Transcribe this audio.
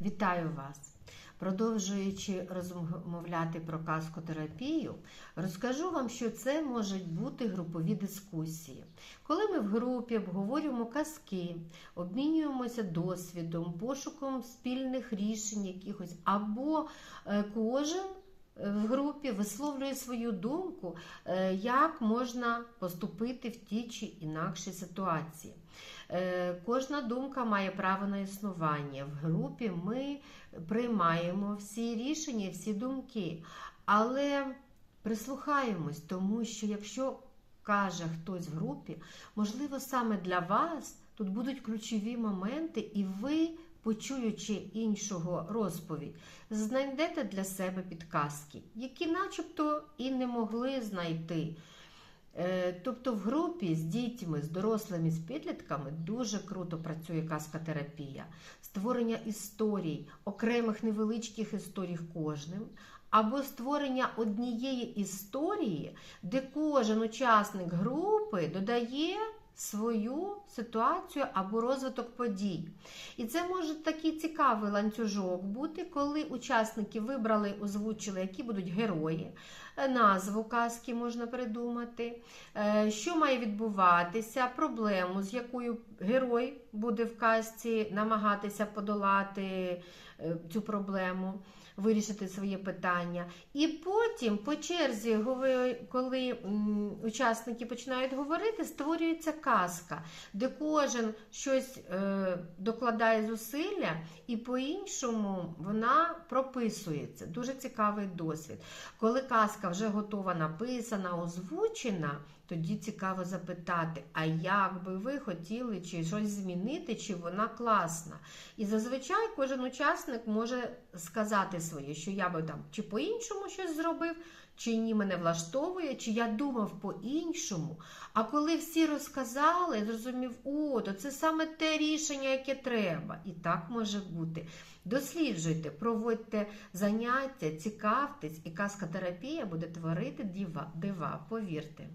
Вітаю вас! Продовжуючи розмовляти про казкотерапію, розкажу вам, що це можуть бути групові дискусії. Коли ми в групі обговорюємо казки, обмінюємося досвідом, пошуком спільних рішень якихось, або е, кожен в групі висловлює свою думку, е, як можна поступити в тій чи інакшій ситуації. Е, Кожна думка має право на існування. В групі ми приймаємо всі рішення, всі думки, але прислухаємось, тому що якщо каже хтось в групі, можливо, саме для вас тут будуть ключові моменти, і ви, почуючи іншого розповідь, знайдете для себе підказки, які начебто і не могли знайти. Е, Тобто в групі з дітьми, з дорослими, з підлітками дуже круто працює казкотерапія, створення історій, окремих невеличких історій кожним, або створення однієї історії, де кожен учасник групи додає свою ситуацію або розвиток подій. І це може такий цікавий ланцюжок бути, коли учасники вибрали, озвучили, які будуть герої, назву казки можна придумати, е, що має відбуватися, проблему, з якою герой буде в казці намагатися подолати е, цю проблему. Вирішити своє питання. І потім, по черзі, коли учасники починають говорити, створюється казка, де кожен щось е, докладає зусилля, і по-іншому вона прописується. Дуже цікавий досвід. Коли казка вже готова, написана, озвучена, тоді цікаво запитати, а як би ви хотіли чи щось змінити, чи вона класна. І зазвичай кожен учасник може сказати своє, що я би там чи по-іншому щось зробив, чи ні, мене влаштовує, чи я думав по-іншому. А коли всі розказали, зрозумів, о, то це саме те рішення, яке треба. І так може бути. Досліджуйте, проводьте заняття, цікавтесь, і казкотерапія буде творити дива, дива повірте.